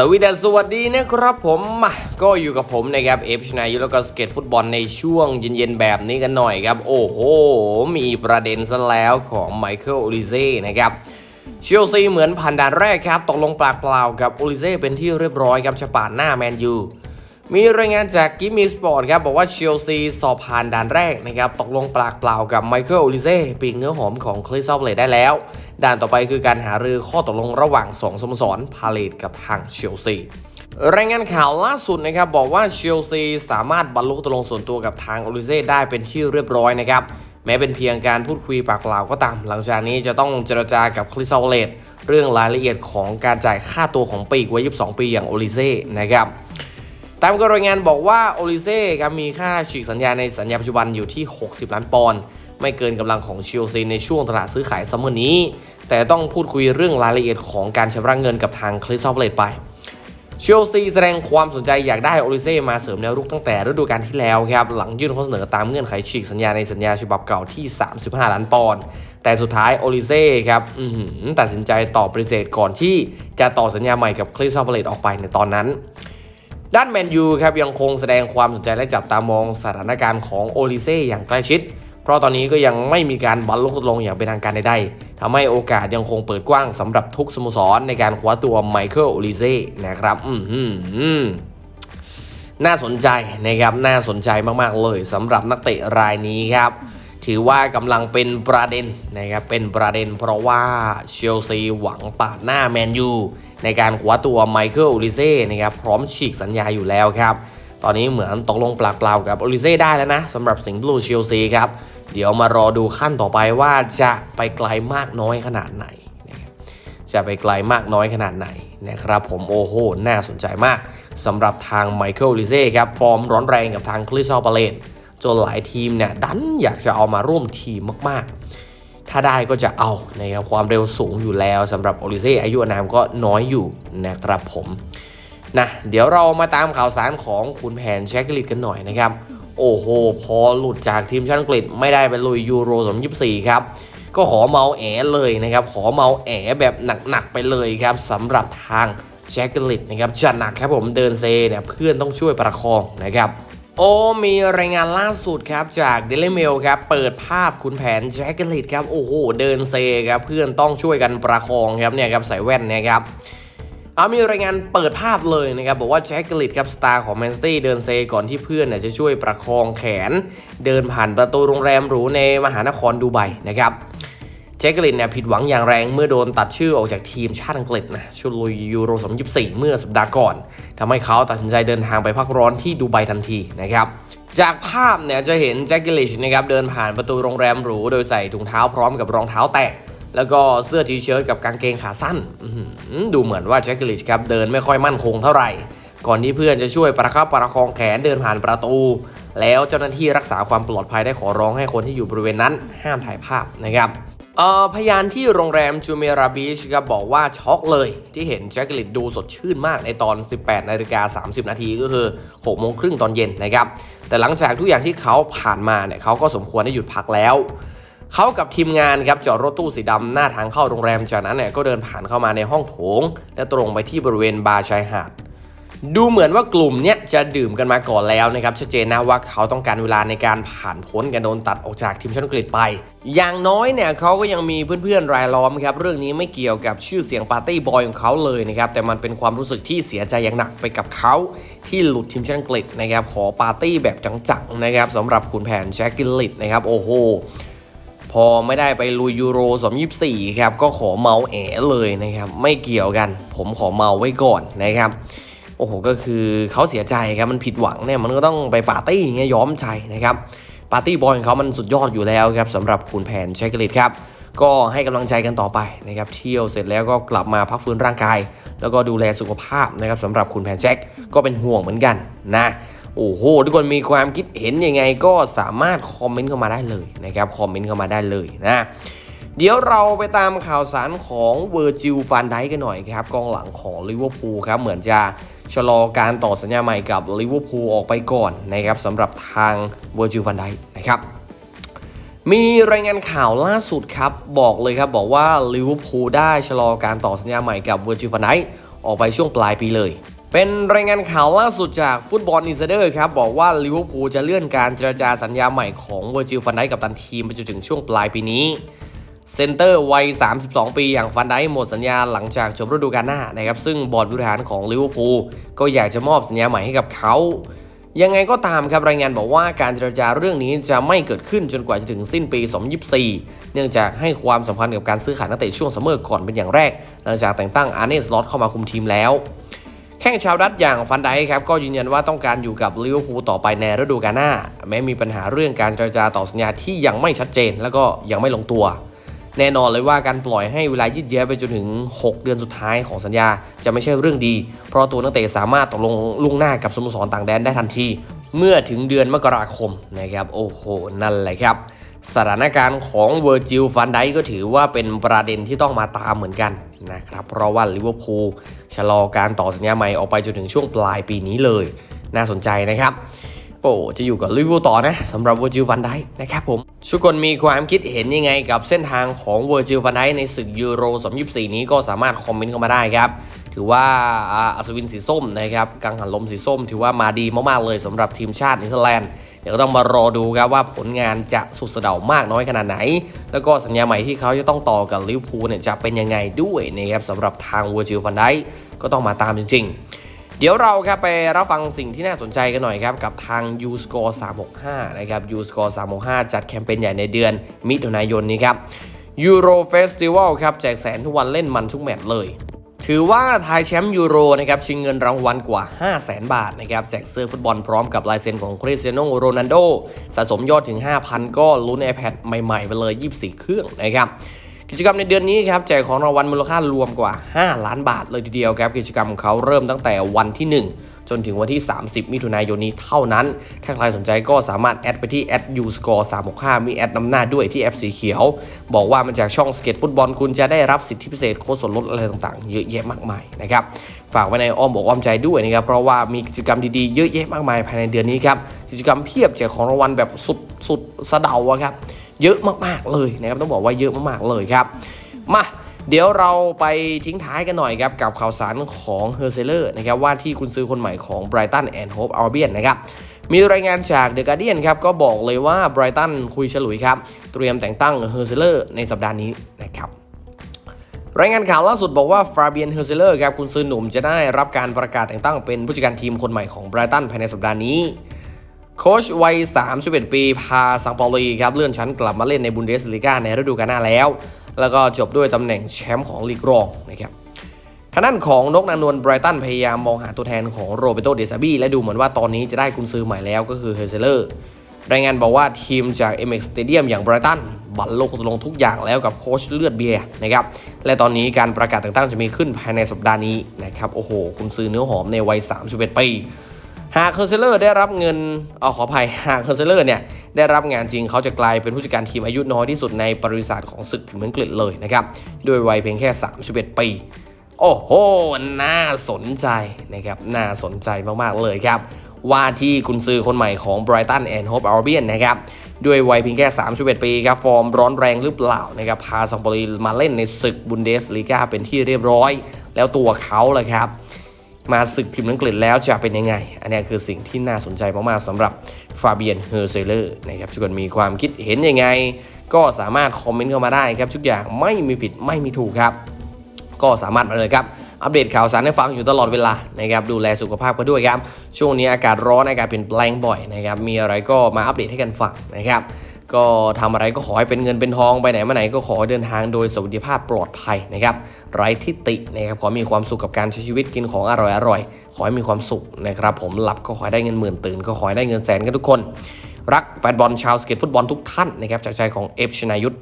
สวีดัสวัสดีนะครับผมมาก็อยู่กับผมนะครับเอฟชนายุแล้วก็สเก็ตฟุตบอลในช่วงเย็นๆแบบนี้กันหน่อยครับ โอ้โห มีประเด็นซะแล้วของไมเคิลโอลิเซ่นะครับเชลซีเหมือนผ่านด่านแรกครับ ตกลงปากเปล่ากับโอลิเซ่เป็นที่เรียบร้อยครับจะปาดหน้าแมนยูมีรายงานจากกิมมี่สปอร์ตครับ บอกว่าเชลซีสอบผ่านด่านแรกนะครับ ตกลงปากเปล่ากับไมเคิลโอลิเซ่ปีกเนื้อหอมของคริสตัลเลได้แล้ว ด่านต่อไปคือการหารือข้อตกลงระหว่าง2สโมสรพาเลตกับทางเชลซีรายงานข่าวล่าสุดนะครับ บอกว่าเชลซีสามารถบรรลุตกลงส่วนตัวกับทางโอลิเซ่ได้เป็นที่เรียบร้อยนะครับ แม้เป็นเพียงการพูดคุยปากเปล่าก็ตาม หลังจากนี้จะต้องเจรจากับคริสตัลเลตเรื่องรายละเอียดของการจ่ายค่าตัวของปีกวัย 22 ปีอย่างโอลิเซ่นะครับตามรายงานบอกว่าโอลิเซ่ครับมีค่าฉีกสัญญาในสัญญาปัจจุบันอยู่ที่ 60 ล้านปอนด์ ไม่เกินกำลังของเชลซีในช่วงตลาดซื้อขายซัมเมอร์นี้ แต่ต้องพูดคุยเรื่องรายละเอียดของการชำระเงินกับทางคริสตัลเลตไปเชลซีแสดงความสนใจอยากได้โอลิเซ่มาเสริมแนวรุกตั้งแต่ฤดูกาลที่แล้วครับ หลังยื่นข้อเสนอตามเงื่อนไขฉีกสัญญาในสัญญาฉบับเก่าที่ 35 ล้านปอนด์แต่สุดท้ายโอลิเซ่ครับตัดสินใจตอบปฏิเสธก่อนที่จะต่อสัญญาใหม่กับคริสตัลเลตออกไปในตอนนั้น ด้านแมนยูครับยังคงแสดงความสนใจและจับตามองสถานการณ์ของโอลิเซ่อย่างใกล้ชิด ราะตอนนี้ก็ยังไม่มีการบรรลุตกลงอย่างเป็นทางการใดๆทำให้โอกาสยังคงเปิดกว้างสำหรับทุกสโมสรในการคว้าตัวไมเคิลโอลิเซ่นะครับอืมหืมน่าสนใจนะครับ น่าสนใจมากๆเลยสำหรับนักเตะรายนี้ครับ ถือว่ากำลังเป็นประเด็นนะครับ เป็นประเด็นเพราะว่าเชลซีหวังปาดหน้าแมนยูในการคว้าตัวไมเคิลโอลิเซ่นะครับ พร้อมฉีกสัญญาอยู่แล้วครับตอนนี้เหมือนตกลงปลากเปล่ากับโอลิเซ่ได้แล้วนะสำหรับสิงห์บลูเชลซีครับ เดี๋ยวมารอดูขั้นต่อไปว่าจะไปไกลมากน้อยขนาดไหน จะไปไกลมากน้อยขนาดไหนนะครับผมโอ้โห น่าสนใจมากสำหรับทางไมเคิลลิเซ่ครับ ฟอร์มร้อนแรงกับทางคริสตัลปาเลตจนหลายทีมเนี่ยดันอยากจะเอามาร่วมทีมมากๆ ถ้าได้ก็จะเอานะครับความเร็วสูงอยู่แล้วสำหรับโอลิเซ่อายุอนามก็น้อยอยู่นะครับผมนะเดี๋ยวเรามาตามข่าวสารของคุณแผนแชกลิตกันหน่อยนะครับ โอ้โห พอหลุดจากทีมชาติอังกฤษไม่ได้ไปลุยยูโร2024 ครับ ก็ขอเมาแอเลยนะครับ ขอเมาแอแบบหนักๆไปเลยครับสำหรับทางแจ็คกลิตนะครับจะหนักครับผมเดินเซเนี่ยเพื่อนต้องช่วยประคองนะครับโอ้มีรายงานล่าสุดครับจาก Daily Mail ครับเปิดภาพคุณแผนแจ็คกลิตครับโอ้โหเดินเซครับเพื่อนต้องช่วยกันประคองครับเนี่ยครับใส่แว่นเนี่ยครับ เอามีรายงานเปิดภาพเลยนะครับ บอกว่าแจ็คกลิตครับสตาร์ของแมนสเตย์เดินเซก่อนที่เพื่อนเนี่ยจะช่วยประคองแขน เดินผ่านประตูโรงแรมหรูในมหานครดูไบนะครับแจ็คกลิตเนี่ยผิดหวังอย่างแรงเมื่อโดนตัดชื่อออกจากทีมชาติอังกฤษนะชุดลุยยูโร2024 เมื่อสัปดาห์ก่อนทำให้เขาตัดสินใจเดินทางไปพักร้อนที่ดูไบทันทีนะครับจากภาพเนี่ยจะเห็นแจ็คกิลิชนะครับเดินผ่านประตูโรงแรมหรูโดยใส่ถุงเท้าพร้อมกับรองเท้าแตะ แล้วก็เสื้อทีเชิ้ตกับกางเกงขาสั้น ดูเหมือนว่าแจ็คกิลิชครับเดินไม่ค่อยมั่นคงเท่าไหร่ ก่อนที่เพื่อนจะช่วยประคับประคองแขนเดินผ่านประตู แล้วเจ้าหน้าที่รักษาความปลอดภัยได้ขอร้องให้คนที่อยู่บริเวณนั้น ห้ามถ่ายภาพนะครับพยานที่โรงแรมจูเมราบีชครับบอกว่าช็อกเลย ที่เห็นแจ็คกิลิชดูสดชื่นมากในตอน 18นาฬิกา30 นาทีก็คือ6โมงครึ่งตอนเย็นนะครับ แต่หลังจากทุกอย่างที่เขาผ่านมาเนี่ยเขาก็สมควรได้หยุดพักแล้ว เขากับทีมงานครับจอดรถตู้สีดำหน้าทางเข้าโรงแรมจากนั้นเนี่ยก็เดินผ่านเข้ามาในห้องโถง และตรงไปที่บริเวณบาร์ชายหาดดูเหมือนว่ากลุ่มเนี้ยจะดื่มกันมาก่อนแล้วนะครับชัดเจนนะว่าเขาต้องการเวลาในการผ่านพ้นการโดนตัดออกจากทีมชาติอังกฤษไป อย่างน้อยเนี่ยเขาก็ยังมีเพื่อนๆรายล้อมครับเรื่องนี้ไม่เกี่ยวกับชื่อเสียงปาร์ตี้บอยของเขาเลยนะครับแต่มันเป็นความรู้สึกที่เสียใจอย่างหนักไปกับเขา ที่หลุดทีมชาติอังกฤษนะครับขอปาร์ตี้แบบจังๆนะครับสำหรับคุณแผนแจ็คกิลลิตนะครับโอ้โห พอไม่ได้ไปลุยยูโร2024ครับก็ขอเมาแอเลยนะครับไม่เกี่ยวกัน ผมขอเมาไว้ก่อนนะครับโอ้โหก็คือเขาเสียใจครับมันผิดหวังเนี่ยมันก็ต้องไปปาร์ตี้อย่างเงี้ยย้อมใจนะครับปาร์ตี้บอยของเขามันสุดยอดอยู่แล้วครับสำหรับคุณแผนเชคลิตครับก็ให้กำลังใจกันต่อไปนะครับเที่ยวเสร็จแล้วก็กลับมาพักฟื้นร่างกาย แล้วก็ดูแลสุขภาพนะครับสำหรับคุณแผนแจ็คก็เป็นห่วงเหมือนกันนะ โอ้โห ทุกคนมีความคิดเห็นยังไงก็สามารถคอมเมนต์เข้ามาได้เลยนะครับคอมเมนต์เข้ามาได้เลยนะเดี๋ยวเราไปตามข่าวสารของเวอร์จิลฟันไดกันหน่อยครับกองหลังของลิเวอร์พูลครับเหมือนจะชะลอการต่อสัญญาใหม่กับลิเวอร์พูลออกไปก่อนนะครับสำหรับทางเวอร์จิลฟันไดนะครับมีรายงานข่าวล่าสุดครับ บอกเลยครับ บอกว่าลิเวอร์พูลได้ชะลอการต่อสัญญาใหม่กับเวอร์จิลฟันไดออกไปช่วงปลายปีเลย เป็นรายงานข่าวล่าสุดจากฟุตบอลอินไซเดอร์ครับ บอกว่าลิเวอร์พูลจะเลื่อนการเจรจาสัญญาใหม่ของเวอร์จิลฟันไดกับตันทีมไปจนถึงช่วงปลายปีนี้ เซนเตอร์วัย 32 ปีอย่างฟันไดหมดสัญญาหลังจากจบฤดูกาลหน้านะครับ ซึ่งบอร์ดบริหารของลิเวอร์พูลก็อยากจะมอบสัญญาใหม่ให้กับเขา ยังไงก็ตามครับรายงานบอกว่าการเจรจาเรื่องนี้จะไม่เกิดขึ้นจนกว่าจะถึงสิ้นปี 2024 เนื่องจากให้ความสำคัญกับการซื้อขายนักเตะช่วงซัมเมอร์ก่อนเป็นอย่างแรกหลังจากแต่งตั้งอาร์เนสลอตเข้ามาคุมทีมแล้ว แข้งชาวดัตช์อย่างฟันไดครับก็ยืนยันว่าต้องการอยู่กับลิเวอร์พูลต่อไปในฤดูกาลหน้า แม้มีปัญหาเรื่องการเจรจาต่อสัญญาที่ยังไม่ชัดเจน แล้วก็ยังไม่ลงตัว แน่นอนเลยว่าการปล่อยให้เวลายืดเยื้อไปจนถึง 6 เดือนสุดท้ายของสัญญาจะไม่ใช่เรื่องดี เพราะตัวนักเตะสามารถตกลงล่วงหน้ากับสโมสรต่างแดนได้ทันที เมื่อถึงเดือนมกราคมนะครับโอ้โหนั่นแหละครับ สถานการณ์ของเวอร์จิลฟันไดก็ถือว่าเป็นประเด็นที่ต้องมาตามเหมือนกันนะครับ เพราะว่าลิเวอร์พูลชะลอการต่อสัญญาใหม่ออกไปจนถึงช่วงปลายปีนี้เลย น่าสนใจนะครับโอ้จะอยู่กับลิเวอร์พูลต่อนะสำหรับเวอร์จิลฟันไดนะครับผมทุกคนมีความคิดเห็นยังไงกับเส้นทางของเวอร์จิลฟันไดในศึกยูโร2024 นี้ก็สามารถคอมเมนต์เข้ามาได้ครับถือว่าอัศวินสีส้มนะครับกังหันลมสีส้ม ถือว่ามาดีมากๆเลยสำหรับทีมชาติเนเธอร์แลนด์ เดี๋ยวก็ต้องมารอดูครับว่าผลงานจะสุดสะเดามากน้อยขนาดไหน แล้วก็สัญญาใหม่ที่เขาจะต้องต่อกับลิเวอร์พูลเนี่ยจะเป็นยังไงด้วยนะครับสำหรับทางเวอร์จิลฟันไดก็ต้องมาตามจริง ๆ เดี๋ยวเราครับไปรับฟังสิ่งที่น่าสนใจกันหน่อยครับกับทาง u s c o r e 365 นะครับ u s c o r e 365 จัดแคมเปญใหญ่ในเดือนมิถุนายนนี้ครับ Euro Festival ครับแจกแสนทุกวันเล่นมันทุกแมตช์เลย ถือว่าทายแชมป์ยูโรนะครับชิงเงินรางวัลกว่า 500,000 บาทนะครับแจกเสื้อฟุตบอลพร้อมกับลายเซ็นของคริสเตียโนโรนัลโดสะสมยอดถึง 5,000 ก็ลุ้น iPad ใหม่ๆไปเลย 24 เครื่องนะครับ กิจกรรมในเดือนนี้ครับแจกของรางวัลมูลค่ารวมกว่า 5 ล้านบาทเลยทีเดียวครับกิจกรรมของเขาเริ่มตั้งแต่วันที่ 1จนถึงวันที่ 30 มิถุนายนนี้เท่านั้น ถ้าใครสนใจก็สามารถแอดไปที่ u s c o r e 365มีแอดนำหน้าด้วยที่แอปสีเขียว บอกว่ามาจากช่องสเก็ตฟุตบอลคุณจะได้รับสิทธิพิเศษโค้ดส่วนลดอะไรต่างๆ เยอะแยะมากมายนะครับ ฝากไว้ในอ้อมอกอ้อมใจด้วยนะครับ เพราะว่ามีกิจกรรมดีๆ เยอะแยะมากมายภายในเดือนนี้ครับ กิจกรรมเพียบแจกของรางวัลแบบสุดสุดสะเดาอะครับ เยอะมากๆเลยนะครับต้องบอกว่าเยอะมากๆเลยครับ มาเดี๋ยวเราไปทิ้งท้ายกันหน่อยครับ กับข่าวสารของเฮอร์เซเลอร์นะครับว่าที่คุณซื้อคนใหม่ของ Brighton and Hove Albion นะครับมีรายงานจาก The Guardian ครับก็บอกเลยว่า Brighton คุยฉลุยครับ เตรียมแต่งตั้งเฮอร์เซเลอร์ในสัปดาห์นี้นะครับรายงานข่าวล่าสุดบอกว่าฟาเบียนเฮอร์เซเลอร์ครับคุณซื้อหนุ่มจะได้รับการประกาศแต่งตั้งเป็นผู้จัดการทีมคนใหม่ของ Brighton ภายในสัปดาห์นี้ โค้ชวัย 31 ปี พาซังปาลีครับเลื่อนชั้นกลับมาเล่นในบุนเดสลีกาในฤดูกาลหน้าแล้ว แล้วก็จบด้วยตำแหน่งแชมป์ของลีกรองนะครับทางด้านของนกนางนวลไบรตันพยายามมองหาตัวแทนของโรเบโตเดซาบีและดูเหมือนว่าตอนนี้จะได้กุนซือใหม่แล้วก็คือเฮอร์เซเลอร์รายงานบอกว่าทีมจาก MX Stadium อย่างไบรตันบัตรลงตกลงทุกอย่างแล้วกับโค้ชเลือดเบียร์นะครับและตอนนี้การประกาศแต่งตั้งจะมีขึ้นภายในสัปดาห์นี้นะครับโอ้โหกุนซือเนื้อหอมในวัย 31 ปี หากเคอร์เซเลอร์ได้รับเงินเออขออภัยหากเคอร์เซเลอร์เนี่ยได้รับงานจริงเขาจะกลายเป็นผู้จัดการทีมอายุน้อยที่สุดในประวัติศาสตร์ของศึกพรีเมียร์อังกฤษเลยนะครับด้วยวัยเพียงแค่ 31 ปี โอ้โห น่าสนใจนะครับน่าสนใจมากๆเลยครับ ว่าที่กุนซือคนใหม่ของ Brighton and Hove Albion นะครับด้วยวัยเพียงแค่ 31 ปีครับฟอร์มร้อนแรงหรือเปล่านะครับพาซังโปลีมาเล่นในศึกบุนเดสลีกาเป็นที่เรียบร้อย แล้วตัวเขาเล่ะครับ มาศึกพิมพ์อังกฤษแล้วจะเป็นยังไง อันนี้คือสิ่งที่น่าสนใจมากๆสำหรับฟาเบียนเฮอร์เซเลอร์นะครับทุกคนมีความคิดเห็นยังไง ก็สามารถคอมเมนต์เข้ามาได้ครับทุกอย่างไม่มีผิดไม่มีถูกครับ ก็สามารถมาเลยครับอัปเดตข่าวสารให้ฟังอยู่ตลอดเวลานะครับดูแลสุขภาพกันด้วยครับ ช่วงนี้อากาศร้อนอากาศเปลี่ยนแปลงบ่อยนะครับมีอะไรก็มาอัปเดตให้กันฟังนะครับ ก็ทำอะไรก็ขอให้เป็นเงินเป็นทองไปไหนมาไหนก็ขอเดินทางโดยสวัสดิภาพปลอดภัยนะครับไร้ทิฏฐินะครับขอมีความสุขกับการใช้ชีวิตกินของอร่อยอร่อยขอให้มีความสุขนะครับผมหลับก็ขอให้ได้เงินหมื่นตื่นก็ขอให้ได้เงินแสนกันทุกคน รักแฟนบอลชาวสเก็ตฟุตบอลทุกท่านนะครับจากใจของเอฟชนายุทธ